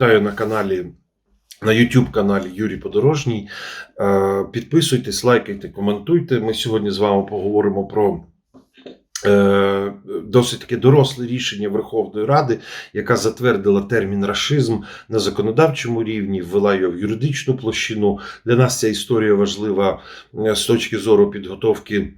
Вітаю на каналі. На YouTube каналі Юрій Подорожній. Е, Підписуйтесь, лайкайте, коментуйте. Ми сьогодні з вами поговоримо про е, досить таке доросле рішення Верховної Ради, яка затвердила термін рашизм на законодавчому рівні, ввела його в юридичну площину. Для нас ця історія важлива е, з точки зору підготовки.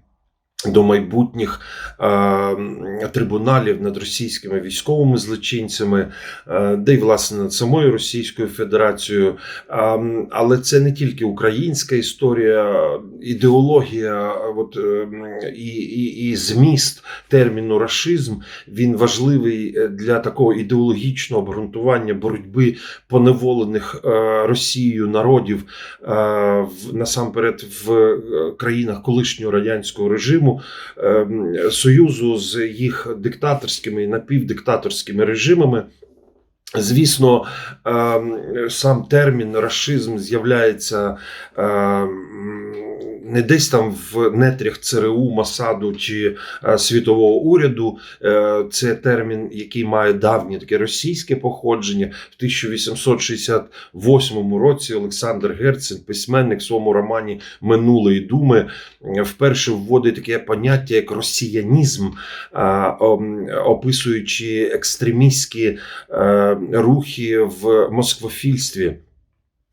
До майбутніх е, трибуналів над російськими військовими злочинцями, е, де й власне над самою Російською Федерацією. А, але це не тільки українська історія, ідеологія, от, е, і, і, і зміст терміну рашизм він важливий е, для такого ідеологічного обґрунтування боротьби поневолених е, Росією народів е, в, насамперед в е, країнах колишнього радянського режиму. Ем, союзу з їх диктаторськими і напівдиктаторськими режимами. Звісно, ем, сам термін расизм з'являється ем, не десь там в нетрях ЦРУ, Масаду чи е, світового уряду. Е, Це термін, який має давнє таке російське походження. В 1868 році Олександр Герцен, письменник в своєму романі Минулої думи, е, вперше вводить таке поняття як росіянізм, описуючи екстремістські рухи в москвофільстві.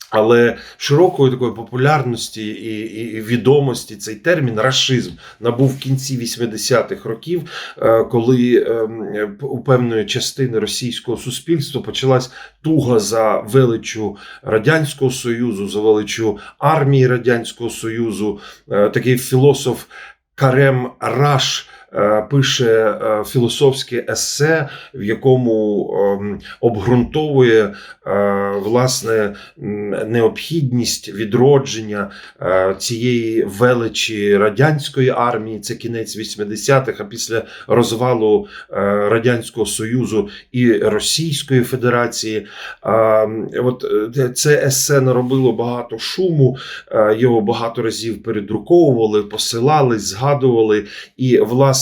Але широкої такої популярності і, і, відомості цей термін рашизм набув в кінці 80-х років, е, коли е, у певної частини російського суспільства почалась туга за величу радянського союзу, за величу армії радянського союзу. Е, Такий філософ Карем Раш. Е, Пише е, філософське есе, в якому ем, обґрунтовує е, власне необхідність відродження цієї величі радянської армії. Це кінець 80-х, а після розвалу радянського союзу і Російської Федерації. От це есе наробило багато шуму. Його багато разів передруковували, посилали, згадували. І власне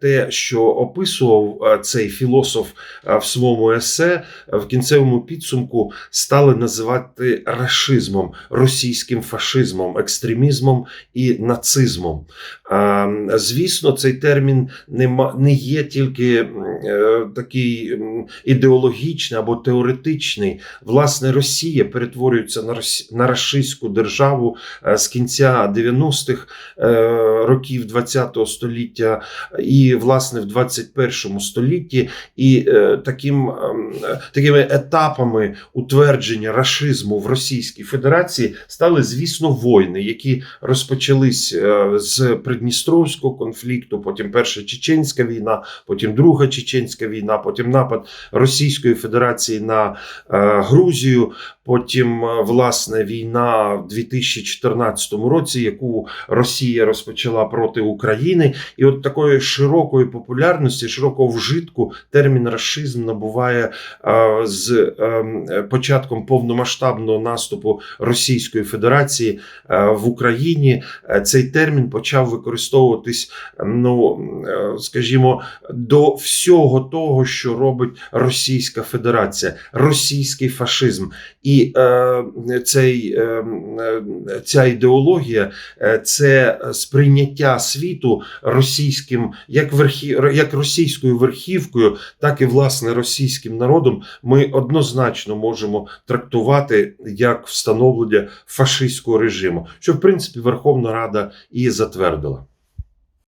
те, що описував е, цей філософ е, в своєму есе, е, в кінцевому підсумку стали називати рашизмом, російським фашизмом, екстремізмом і нацизмом. Звісно, цей термін не є тільки такий ідеологічний або теоретичний. Власне, Росія перетворюється на рашистську державу з кінця 90-х е, років 20-го століття і власне в 21 столітті, і е, таким, ем, е, такими етапами утвердження рашизму в Російській Федерації стали, звісно, війни, які розпочались е, з Придністровського конфлікту, потім Перша Чеченська війна, потім Друга Чеченська війна, потім напад Російської Федерації на Грузію. Потім власне війна в 2014 році, яку Росія розпочала проти України, і от такої широкої популярності, широкого вжитку термін расизм набуває е, з е, початком повномасштабного наступу Російської Федерації е, в Україні. Е, Цей термін почав використовуватись, ну скажімо, до всього того, що робить Російська Федерація, російський фашизм. І цей, е, е, ця ідеологія це сприйняття світу російським, як верхі, як російською верхівкою, так і власне російським народом. Ми однозначно можемо трактувати як встановлення фашистського режиму, що в принципі Верховна Рада і затвердила.